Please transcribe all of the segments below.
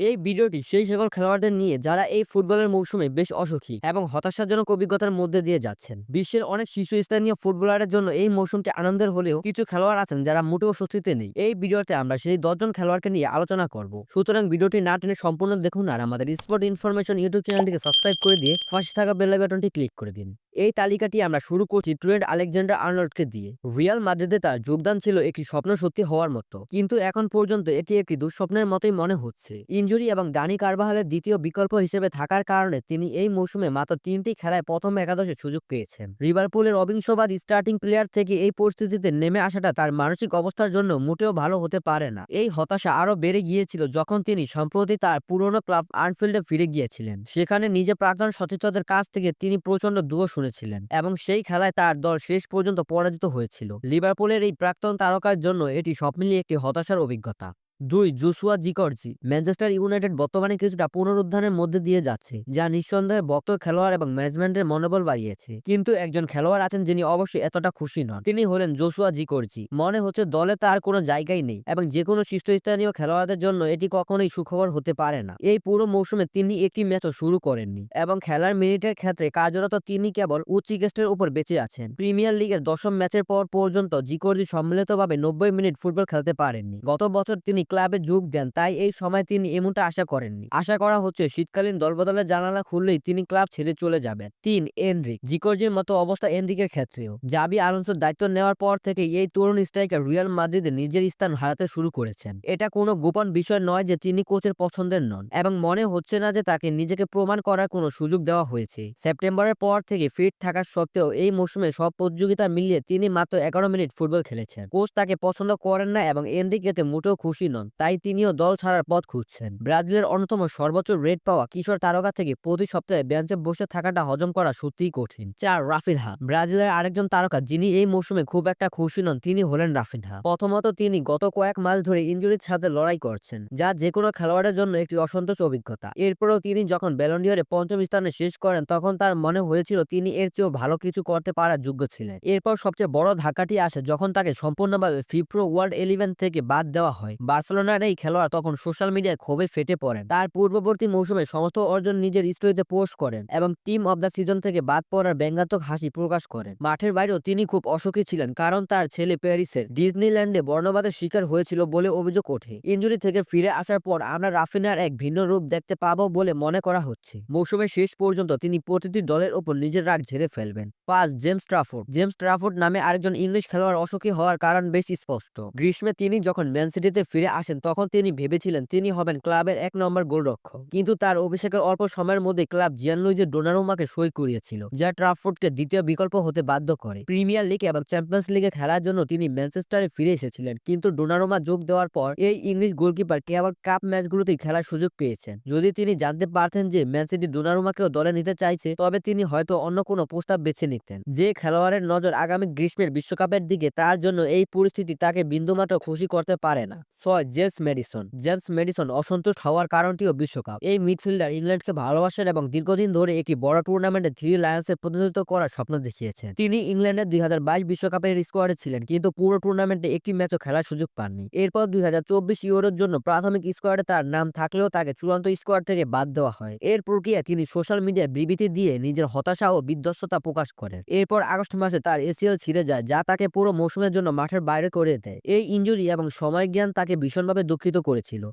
এই ভিডিওটি সেই সকল খেলোয়াড়দের নিয়ে যারা এই ফুটবলের মৌসুমে বেশ অসুখী এবং হতাশাজনক অভিজ্ঞতার মধ্যে দিয়ে যাচ্ছেন। বিশ্বের অনেক শীর্ষস্থানীয় ফুটবলারের জন্য এই মৌসুমটি আনন্দের হলেও কিছু খেলোয়াড় আছেন যারা মোটেও স্বস্তিতে নেই। এই ভিডিওতে আমরা সেই দশজন খেলোয়াড়কে নিয়ে আলোচনা করব। সুতরাং ভিডিওটি না টেনে সম্পূর্ণ দেখুন আর আমাদের স্পোর্ট ইনফরমেশন ইউটিউব চ্যানেলটিকে সাবস্ক্রাইব করে দিয়ে পাশে থাকা বেল বাটনটি ক্লিক করে দিন। এই তালিকাটি আমরা শুরু করছি ট্রেন্ড আলেকজান্ডার আর্নল্ডকে দিয়ে। রিয়াল মাদ্রিদে তার যোগদান ছিল একটি স্বপ্ন সত্যি হওয়ার মতো। কিন্তু এখন পর্যন্ত এটি একটি দুঃস্বপ্নের মতোই মনে হচ্ছে। ইনজুরি এবং দানি কারবাহালের দ্বিতীয় বিকল্প হিসেবে থাকার কারণে তিনি এই মৌসুমে মাত্র তিনটি খেলায় প্রথম একাদশে সুযোগ পেয়েছেন। লিভারপুলের অবিংশবাদ স্টার্টিং প্লেয়ার থেকে এই পরিস্থিতিতে নেমে আসাটা তার মানসিক অবস্থার জন্য মোটেও ভালো হতে পারে না। এই হতাশা আরও বেড়ে গিয়েছিল যখন তিনি সম্প্রতি তার পুরনো ক্লাব আর্নফিল্ডে ফিরে গিয়েছিলেন। সেখানে নিজে প্রাক্তন সতীর্থদের কাছ থেকে তিনি প্রচণ্ড দুঃখ শুনেছিলেন এবং সেই খেলায় তার দল শেষ পর্যন্ত পরাজিত হয়েছিল। লিভারপুলের এই প্রাক্তন তারকার জন্য এটি সব মিলিয়ে একটি হতাশার অভিজ্ঞতা। দুই, জুসুয়া জিকর্জি, ম্যানচেস্টার ইউনাইটেড বর্তমানে কিছুটা পুনরুদ্ধারের মধ্যে দিয়ে যাচ্ছে, যা নিঃসন্দেহে বক্ত খেলোয়াড় এবং ম্যানেজমেন্টের মনোবল বাড়িয়েছে। কিন্তু একজন খেলোয়াড় আছেন যিনি অবশ্যই এতটা খুশি নন। তিনি হলেন জোসুয়া জিকর্জি। মনে হচ্ছে দলে তার কোনো জায়গাই নেই এবং যে কোনো শীর্ষস্থানীয় খেলোয়াড়দের জন্য এটি কখনোই সুখবর হতে পারে না। এই পুরো মৌসুমে তিনি একটি ম্যাচও শুরু করেননি এবং খেলার মিনিটের ক্ষেত্রে কার্যরত তিনি কেবল উচিকেস্টের উপর বেঁচে আছেন। প্রিমিয়ার লিগের দশম ম্যাচের পর পর্যন্ত জিকর্জি সম্মিলিতভাবে নব্বই মিনিট ফুটবল খেলতে পারেননি। গত বছর তিনি ক্লাবে যোগ দেন, তাই এই সময় তিনি এমনটা আশা করেননি। আশা করা হচ্ছে শীতকালীন দলবদলের জানালা খুললেই তিনি ক্লাব ছেড়ে চলে যাবেন। তিন, এনরিক। জিকর্জির মতো অবস্থা এনরিকের ক্ষেত্রেও। জাবি আলোনসোর দায়িত্ব নেওয়ার পর থেকে এই তরুণ স্ট্রাইকার রিয়াল মাদ্রিদে নিজের স্থান হারাতে শুরু করেছেন। এটা কোনো গোপন বিষয় নয় যে তিনি কোচের পছন্দের নন, এবং মনে হচ্ছে না যে তাকে নিজেকে প্রমাণ করার কোনো সুযোগ দেওয়া হয়েছে। সেপ্টেম্বরের পর থেকে ফিট থাকার সত্ত্বেও এই মৌসুমে সব প্রতিযোগিতা মিলিয়ে তিনি মাত্র এগারো মিনিট ফুটবল খেলেছেন। কোচ তাকে পছন্দ করেন না, এবং এনরিক এতে মোটেও খুশি নন তাই তিনিও দল ছাড়ার পথ খুঁজছেন। ব্রাজিলের অন্যতম সর্বোচ্চ রেট পাওয়া কিশোর তারকা থেকে প্রতি সপ্তাহে বেঞ্চে বসে থাকাটা হজম করা সত্যিই কঠিন। চার রাফিনহা ব্রাজিলের আরেকজন তারকা যিনি এই মৌসুমে খুব একটা খুশি নন, তিনি হলেন রাফিনহা প্রথমত তিনি গত কয়েক মাস ধরে ইঞ্জুরির সাথে লড়াই করছেন, যা যে কোনো খেলোয়াড়ের জন্য একটি অসন্তোষ অভিজ্ঞতা। এরপরেও তিনি যখন ব্যালন্ডিয়রে পঞ্চম স্থানে শেষ করেন, তখন তার মনে হয়েছিল তিনি এর চেয়েও ভালো কিছু করতে পারার যোগ্য ছিলেন। এরপর সবচেয়ে বড় ধাক্কাটি আসে যখন তাকে সম্পূর্ণভাবে ফিপ্রো ওয়ার্ল্ড ইলেভেন থেকে বাদ দেওয়া হয়। বার্সেলোনার এই খেলোয়াড় তখন সোশ্যাল মিডিয়ায় ক্ষোভে ফেটে পড়েন। তার পূর্ববর্তী মৌসুমে সমস্ত অর্জন নিজের স্টোরিতে পোস্ট করেন এবং টিম অব দ্য সিজন থেকে বাদ পড়ার ব্যঙ্গাত্মক হাসি প্রকাশ করেন। মাঠের বাইরেও তিনি খুব অসুখী ছিলেন কারণ তার ছেলে প্যারিসের ডিজনিল্যান্ডে বর্ণবাদের শিকার হয়েছিল বলে অভিযোগ ওঠে। ইঞ্জুরি থেকে ফিরে আসার পর আমরা রাফিনার এক ভিন্ন রূপ দেখতে পাবো বলে মনে করা হচ্ছে। মৌসুমের শেষ পর্যন্ত তিনি প্রতিটি দলের ওপর নিজের রাগ ঝেড়ে ফেলবেন। পাঁচ জেমস ট্রাফোর্ড। জেমস ট্রাফোর্ড নামে আরেকজন ইংলিশ খেলোয়াড় অসুখী হওয়ার কারণ বেশ স্পষ্ট। গ্রীষ্মে তিনি যখন ম্যান সিটিতে ফিরে আসেন, তখন তিনি ভেবেছিলেন তিনি হবেন ক্লাবের এক নম্বর গোলরক্ষক। কিন্তু তার অভিষেকের অল্প সময়ের মধ্যে ক্লাব জিয়ানলুইজের ডোনারোমাকে সই করিয়েছিল, যা ট্রাফোর্ডকে দ্বিতীয় বিকল্প হতে বাধ্য করে। প্রিমিয়ার লিগ এবং চ্যাম্পিয়ন্স লিগে খেলার জন্য তিনি ম্যানচেস্টারে ফিরে এসেছিলেন, কিন্তু ডোনারোমা যোগ দেওয়ার পর এই ইংলিশ গোলকিপার কেবল কাপ ম্যাচগুলোতেই খেলার সুযোগ পেয়েছেন। যদি তিনি জানতে পারতেন যে ম্যান ডোনারোমাকেও দলে নিতে চাইছে, তবে তিনি হয়তো অন্য কোনো প্রস্তাব বেছে নিতেন। যে খেলোয়াড়ের নজর আগামী গ্রীষ্মের বিশ্বকাপের দিকে, তার জন্য এই পরিস্থিতি তাকে বিন্দুমাত্র খুশি করতে পারে না। ছয় জেমস মেডিসন। জেমস মেডিসন অসন্তুষ্ট হওয়ার কারণটিও বিশ্বকাপ। এই মিডফিল্ডার ইংল্যান্ডকে ভালোবাসেন এবং দীর্ঘদিন ধরে একটি বড় টুর্নামেন্টে থ্রি লায়ন্সের প্রতিনিধিত্ব করার স্বপ্ন দেখিয়েছেন। তিনি ইংল্যান্ডের দুই বিশ্বকাপের স্কোয়াডে ছিলেন, কিন্তু পুরো টুর্নামেন্টে একটি ম্যাচও খেলার সুযোগ পাননি। এরপর দুই ইউরোর জন্য প্রাথমিক স্কোয়াডে তার নাম থাকলেও তাকে চূড়ান্ত স্কোয়াড থেকে বাদ দেওয়া হয়। এর প্রক্রিয়া তিনি সোশ্যাল মিডিয়ায় বিবৃতি দিয়ে নিজের হতাশা ও বিধ্বস্ততা প্রকাশ করেন। এরপর আগস্ট মাসে তার এসিএল ছিঁড়ে যায়, যা তাকে পুরো মৌসুমের জন্য মাঠের বাইরে করে দেয়। এই ইঞ্জুরি এবং সময় জ্ঞান তাকে ভীষণভাবে দুঃখিত করেছিল।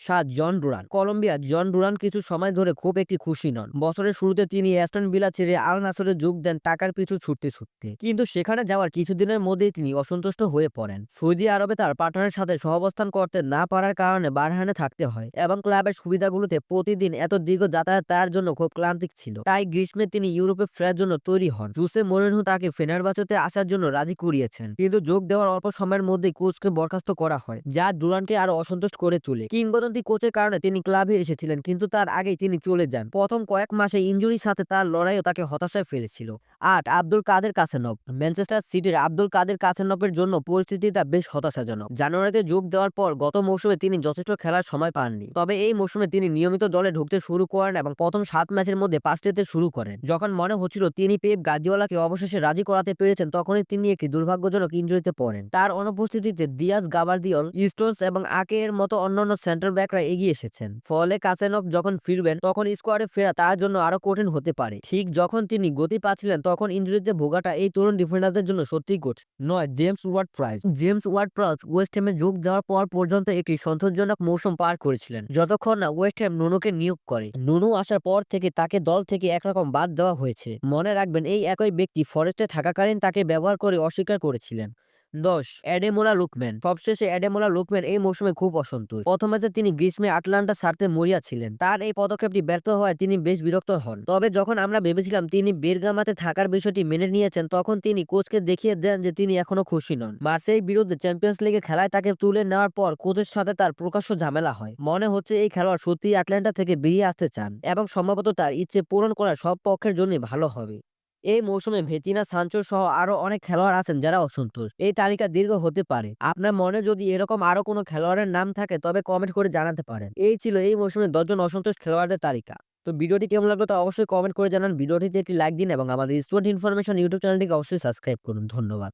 সাত Jhon Duran. Colombia Jhon Duran কিছু সময় ধরে খুব একটি খুশি নন। বছরের শুরুতে তিনি অ্যাস্টন বিলা ছেড়ে আল নাসরে যোগ দেন টাকার পিছু ছুটতে ছুটতে। কিন্তু সেখানে যাওয়ার কিছুদিনের মধ্যেই তিনি অসন্তুষ্ট হয়ে পড়েন। সৌদি আরবে তার পার্টনারের সাথে সহাবস্থান করতে না পারার কারণে বারহানে থাকতে হয় এবং ক্লাবের সুবিধাগুলোতে প্রতিদিন এত দীর্ঘ যাতায়াত তার জন্য খুব ক্লান্তিক ছিল। তাই গ্রীষ্মে তিনি ইউরোপে ফেরার জন্য তৈরি হন। জুসে মোরেনহু তাকে ফেনার ফেনারবাচতে আসার জন্য রাজি করিয়েছেন। কিন্তু যোগ দেওয়ার অল্প সময়ের মধ্যেই কোচকে বরখাস্ত করা হয়, যা ডুরানকে আরও অসন্তুষ্ট করে তোলে। কিংবদন্তি কোচের কারণে তিনি ক্লাবে এসেছিলেন, কিন্তু তার আগেই তিনি চলে যান। প্রথম কয়েক মাসে ইঞ্জুরির সাথে তার লড়াইও তাকে হতাশায় ফেলেছিল। আট, আব্দুল কাদের কাসেনব। ম্যানচেস্টার সিটির আব্দুল কাদের কাসেনবের জন্য পরিস্থিতিটা বেশ হতাশাজনক। জানুয়ারিতে যোগ দেওয়ার পর গত মৌসুমে তিনি যথেষ্ট খেলার সময় পাননি। তবে এই মৌসুমে তিনি নিয়মিত দলে ঢুকতে শুরু করেন এবং প্রথম সাত ম্যাচের মধ্যে পাঁচটিতে শুরু করেন। যখন মনে হচ্ছিল তিনি পেপ গার্দিওলাকে অবশেষে রাজি করাতে পেরেছেন, তখনই তিনি একটি দুর্ভাগ্যজনক ইঞ্জুরিতে পড়েন। তার অনুপস্থিতিতে দিয়াজ গাবার্দিওল স্টোনস এবং আকে এর মতো অন্যান্য সেন্টার ব্যাকরা এগিয়ে এসেছেন। ফলে কাসেনব যখন ফিরবেন, তখন স্কোয়াডে ফেরা তার জন্য আরও কঠিন হতে পারে। ঠিক যখন তিনি গতি পাচ্ছিলেন, তখন ইনজুরিতে ভোগাটা এই তরুণ ডিফেন্ডারদের জন্য সত্যিই কঠিন। নয়, James Ward Prowse James Ward Prowse West হ্যামে যোগ দেওয়ার পর পর্যন্ত একটি সন্তোষজনক মৌসুম পার করেছিলেন। যতক্ষণ না ওয়েস্ট হ্যাম নুনুকে নিয়োগ করে, নুনু আসার পর থেকে তাকে দল থেকে একরকম বাদ দেওয়া হয়েছে। মনে রাখবেন, এই একই ব্যক্তি ফরেস্টে থাকাকালীন তাকে ব্যবহার করে অস্বীকার করেছিলেন। দশ, অ্যাডেমোলা লুকম্যান সবশেষে অ্যাডেমোলা লুকম্যান এই মৌসুমে খুব অসন্তোষ প্রথমেতে তিনি গ্রীষ্মে আটলান্টা ছাড়তে মরিয়া ছিলেন। তার এই পদক্ষেপটি ব্যর্থ হওয়ায় তিনি বেশ বিরক্ত হন। তবে যখন আমরা ভেবেছিলাম তিনি বেরগামাতে থাকার বিষয়টি মেনে নিয়েছেন, তখন তিনি কোচকে দেখিয়ে দেন যে তিনি এখনও খুশি নন। মার্সেই বিরুদ্ধে চ্যাম্পিয়ন্স লিগে খেলায় তাকে তুলে নেওয়ার পর কোচের সাথে তার প্রকাশ্য ঝামেলা হয়। মনে হচ্ছে এই খেলোয়াড় সত্যিই আটলান্টা থেকে বেরিয়ে আসতে চান এবং সম্ভবত তার ইচ্ছে পূরণ করা সব পক্ষের জন্যই ভালো হবে। এই মৌসুমে ভেতিনা সাঞ্চো সহ আরও অনেক খেলোয়াড় আছেন যারা অসন্তোষ এই তালিকা দীর্ঘ হতে পারে। আপনার মনে যদি এরকম আরও কোনো খেলোয়াড়ের নাম থাকে, তবে কমেন্ট করে জানাতে পারেন। এই ছিল এই মৌসুমে দশজন অসন্তোষ খেলোয়াড়দের তালিকা। তো ভিডিওটি কেমন লাগল তা অবশ্যই কমেন্ট করে জানান। ভিডিওটিতে একটি লাইক দিন এবং আমাদের স্পোর্ট ইনফরমেশন ইউটিউব চ্যানেলটিকে অবশ্যই সাবস্ক্রাইব করুন। ধন্যবাদ।